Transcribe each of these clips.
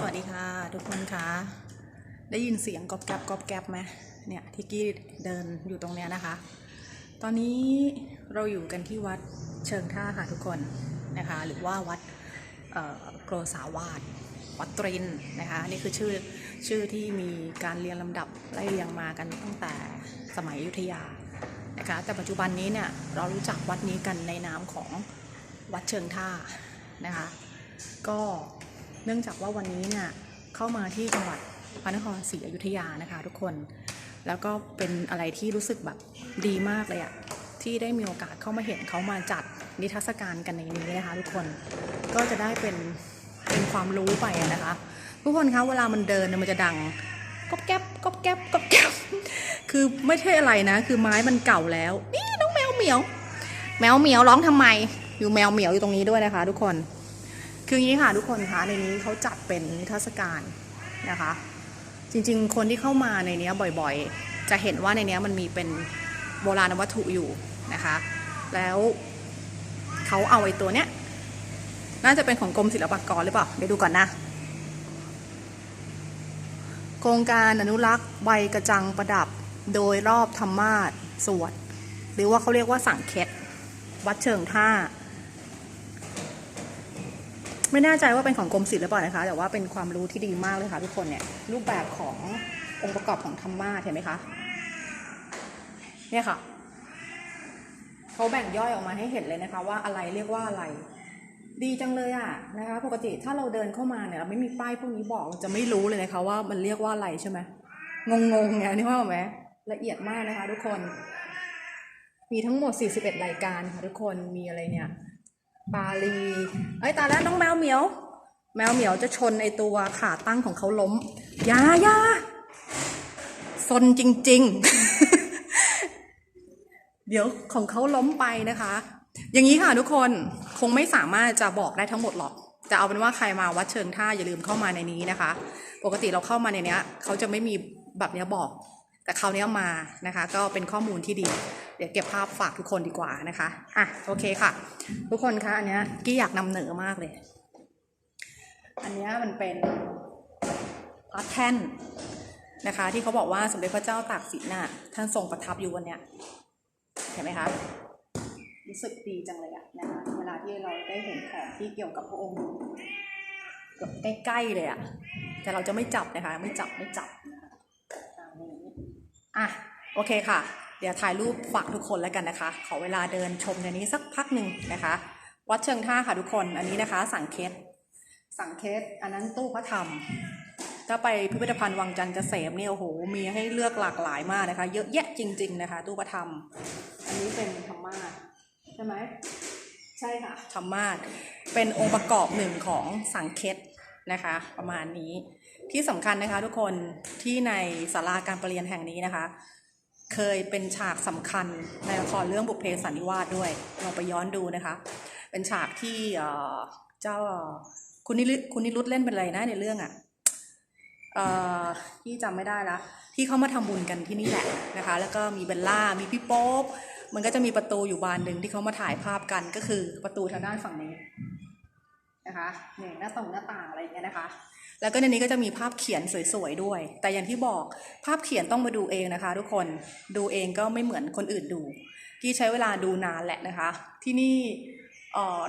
สวัสดีค่ะ ทุกคนคะ ได้ยินเสียงกรอบแกรบกรอบแกรบไหมเนี่ยที่กี้เดินอยู่ตรงเนี้ยนะคะ ตอนนี้เราอยู่กันที่วัดเชิงท่าค่ะทุกคนนะคะ หรือว่าวัดโกรสาวาสวัดตรินนะคะนี่คือชื่อชื่อที่มีการเรียงลำดับไล่เรียงมากันตั้งแต่สมัยอยุธยานะคะแต่ปัจจุบันนี้เนี่ยเรารู้จักวัดนี้กันในนามของวัดเชิงท่านะคะ ก็ เนื่องจากว่าวันนี้เนี่ยเข้ามาที่จังหวัดพระนครศรีอยุธยานะคะทุกคน แล้วก็เป็นอะไรที่รู้สึกแบบดีมากเลยอะที่ได้มีโอกาสเข้ามาเห็นเขามาจัดนิทรรศการกันในนี้นะคะ ทุกคนก็จะได้เป็นเป็นความรู้ไปนะคะ ทุกคนคะเวลามันเดินเนี่ยมันจะดังก๊อบแก๊บก๊อบแก๊บก๊อบแก๊บคือไม่ใช่อะไรนะ คือไม้มันเก่าแล้ว นี่น้องแมวเหมียว แมวเหมียวร้องทำไม อยู่แมวเหมียวอยู่ตรงนี้ด้วยนะคะ ทุกคน คืออย่างนี้ค่ะทุกคนคะในนี้เขาจัดเป็นนิทรรศการนะคะ จริงๆ คนที่เข้ามาในนี้บ่อยๆ จะเห็นว่าในนี้มันมีเป็นโบราณวัตถุอยู่นะคะ แล้วเขาเอาไอ้ตัวเนี้ยน่าจะเป็นของกรมศิลปากรหรือเปล่าเดี๋ยวดูก่อนนะ โครงการอนุรักษ์ใบกระจังประดับโดยรอบธรรมาสสวด หรือว่าเขาเรียกว่าสังเคตวัดเชิงท่า ไม่แน่ใจว่าเป็นของกรมศิลป์หรือเปล่านะคะ แต่ว่าเป็นความรู้ที่ดีมากเลยค่ะทุกคนเนี่ยรูปแบบขององค์ประกอบของธรรมาเห็นไหมคะเนี่ยค่ะเขาแบ่งย่อยออกมาให้เห็นเลยนะคะ ว่าอะไรเรียกว่าอะไร ดีจังเลยอะนะคะ ปกติถ้าเราเดินเข้ามาเนี่ยเราไม่มีป้ายพวกนี้บอกเราจะไม่รู้เลยนะคะว่ามันเรียกว่าอะไรใช่ไหมงงๆไงนี่ว่าไหมละเอียดมากนะคะ ทุกคน มีทั้งหมด 41 รายการค่ะทุกคนมีอะไรเนี่ย บาลีไอ้ยตายแล้วน้องแมวเหมียว แมวเหมียวจะชนไอตัวขาตั้งของเขาล้มยายาซนจริง ๆ เดี๋ยวของเขาล้มไปนะคะ อย่างนี้ค่ะทุกคนคงไม่สามารถจะบอกได้ทั้งหมดหรอก จะเอาเป็นว่าใครมาวัดเชิงท่าอย่าลืมเข้ามาในนี้นะคะ ปกติเราเข้ามาในเนี้ยเขาจะไม่มีแบบเนี้ยบอก แต่คราวนี้มานะคะ ก็เป็นข้อมูลที่ดี เดี๋ยวเก็บภาพฝากทุกคนดีกว่านะคะอะโอเคค่ะ ทุกคนคะอันเนี้ยกี้อยากนำเหนือมากเลย อันเนี้ยมันเป็นพระแท่นนะคะ ที่เขาบอกว่าสมเด็จพระเจ้าตากสินน่ะท่านทรงประทับอยู่วันเนี้ยเห็นไหมคะรู้สึกดีจังเลยอะนะคะเวลาที่เราได้เห็นของที่เกี่ยวกับพระองค์แบบใกล้ๆเลยอะแต่เราจะไม่จับนะคะ ไม่จับไม่จับนะ อะโอเคค่ะ เดี๋ยวถ่ายรูปฝากทุกคนแล้วกันนะคะ ขอเวลาเดินชมในนี้สักพักหนึ่งนะคะ วัดเชิงท่าค่ะทุกคนอันนี้นะคะ สังเคสสังเคสอันนั้นตู้พระธรรมถ้าไปพิพิธภัณฑ์วังจันทร์เกษมเนี่ยโอ้โหมีให้เลือกหลากหลายมากนะคะ เยอะแยะจริง ๆ นะคะ ตู้พระธรรม อันนี้เป็นธรรมาใช่ไหมใช่ค่ะธรรมาเป็นองค์ประกอบหนึ่งของสังเคต นะคะ ประมาณนี้ที่สำคัญนะคะทุกคนที่ในศาลาการประเรียนแห่งนี้นะคะ เคยเป็นฉากสำคัญในละครเรื่องบุพเพสันนิวาสด้วยลองไปย้อนดูนะคะ เป็นฉากที่เจ้าคุณนิรุตคุณนิรุตเล่นเป็นอะไรนะในเรื่องอะ่ะที่จำไม่ได้ละที่เขามาทำบุญกันที่นี่แหละนะคะ แล้วก็มีเบลล่ามีพี่โป๊ปมันก็จะมีประตูอยู่บานหนึ่งที่เขามาถ่ายภาพกันก็คือประตูทางด้านฝั่งนี้ นะคะเนี่ยหน้าต่างหน้าต่างอะไรอย่างเงี้ยนะคะ แล้วก็ในนี้ก็จะมีภาพเขียนสวยๆด้วย แต่อย่างที่บอกภาพเขียนต้องมาดูเองนะคะ ทุกคนดูเองก็ไม่เหมือนคนอื่นดู กี้ใช้เวลาดูนานแหละนะคะ ที่นี่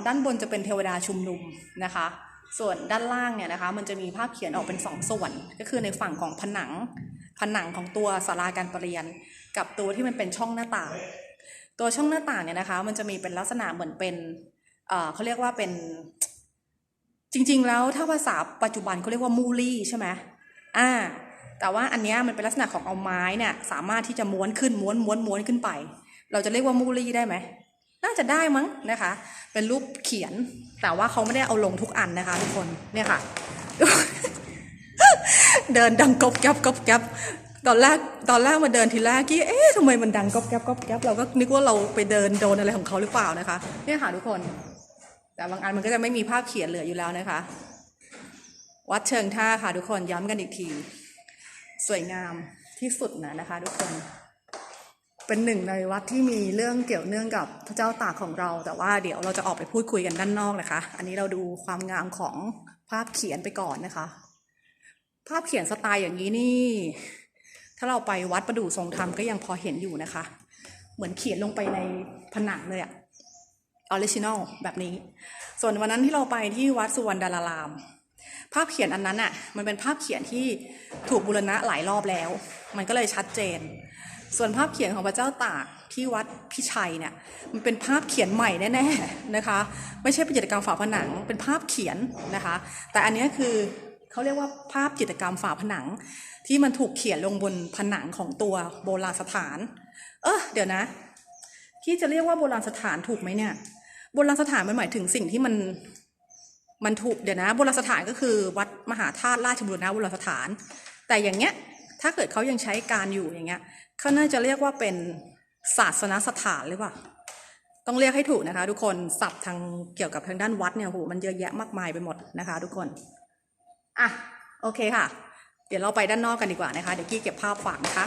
ด้านบนจะเป็นเทวดาชุมนุมนะคะ ส่วนด้านล่างเนี่ยนะคะ มันจะมีภาพเขียนออกเป็นสองส่วน ก็คือในฝั่งของผนัง ผนังของตัวศาลาการประเรียน กับตัวที่มันเป็นช่องหน้าต่าง ตัวช่องหน้าต่างเนี่ยนะคะ มันจะมีเป็นลักษณะเหมือนเป็นเขาเรียกว่าเป็น จริง ๆ แล้วถ้าภาษาปัจจุบันเขาเรียกว่ามูลี่ใช่ไหมอ่า แต่ว่าอันเนี้ยมันเป็นลักษณะของเอาไม้เนี่ยสามารถที่จะม้วนขึ้นม้วนม้วนม้วนขึ้นไป เราจะเรียกว่ามูลี่ได้ไหมน่าจะได้มั้งนะคะ เป็นรูปเขียน แต่ว่าเขาไม่ได้เอาลงทุกอันนะคะทุกคนเนี่ยค่ะ เดินดังกบแก๊บกบแก๊บตอนแรกตอนแรกมาเดินทีแรกกี้เอ๊ะทำไมมันดังกบแก๊บกบแก๊บเราก็นึกว่าเราไปเดินโดนอะไรของเขาหรือเปล่านะคะ เนี่ยค่ะทุกคน แต่บางอันมันก็จะไม่มีภาพเขียนเหลืออยู่แล้วนะคะ วัดเชิงท่าค่ะทุกคนย้ำกันอีกที สวยงามที่สุดนะนะคะ ทุกคน เป็นหนึ่งในวัดที่มีเรื่องเกี่ยวเนื่องกับพระเจ้าตากของเรา แต่ว่าเดี๋ยวเราจะออกไปพูดคุยกันด้านนอกนะคะ อันนี้เราดูความงามของภาพเขียนไปก่อนนะคะ ภาพเขียนสไตล์อย่างนี้นี่ ถ้าเราไปวัดประดู่ทรงธรรมก็ยังพอเห็นอยู่นะคะ เหมือนเขียนลงไปในผนังเลยอะ ออริจินอลแบบนี้ ส่วนวันนั้นที่เราไปที่วัดสุวรรณดาราราม ภาพเขียนอันนั้นอะมันเป็นภาพเขียนที่ถูกบูรณะหลายรอบแล้ว มันก็เลยชัดเจน ส่วนภาพเขียนของพระเจ้าตากที่วัดพิชัยเนี่ย มันเป็นภาพเขียนใหม่แน่ๆนะคะ ไม่ใช่เป็นจิตรกรรมฝาผนัง เป็นภาพเขียนนะคะ แต่อันนี้คือเขาเรียกว่าภาพจิตรกรรมฝาผนัง ที่มันถูกเขียนลงบนผนังของตัวโบราณสถาน เออเดี๋ยวนะ ที่จะเรียกว่าโบราณสถานถูกไหมเนี่ย โบราณสถานมันหมายถึงสิ่งที่มันมันถูกเดี๋ยวนะโบราณสถานก็คือวัดมหาธาตุราชบุรณะโบราณสถาน แต่อย่างเงี้ยถ้าเกิดเขายังใช้การอยู่อย่างเงี้ยเขาน่าจะเรียกว่าเป็นศาสนสถานหรือเปล่าต้องเรียกให้ถูกนะคะทุกคนศัพท์ทางเกี่ยวกับทางด้านวัดเนี่ยโหมันเยอะแยะมากมายไปหมดนะคะ ทุกคนอะโอเคค่ะ เดี๋ยวเราไปด้านนอกกันดีกว่านะคะ เดี๋ยวกี้เก็บภาพฝากนะคะ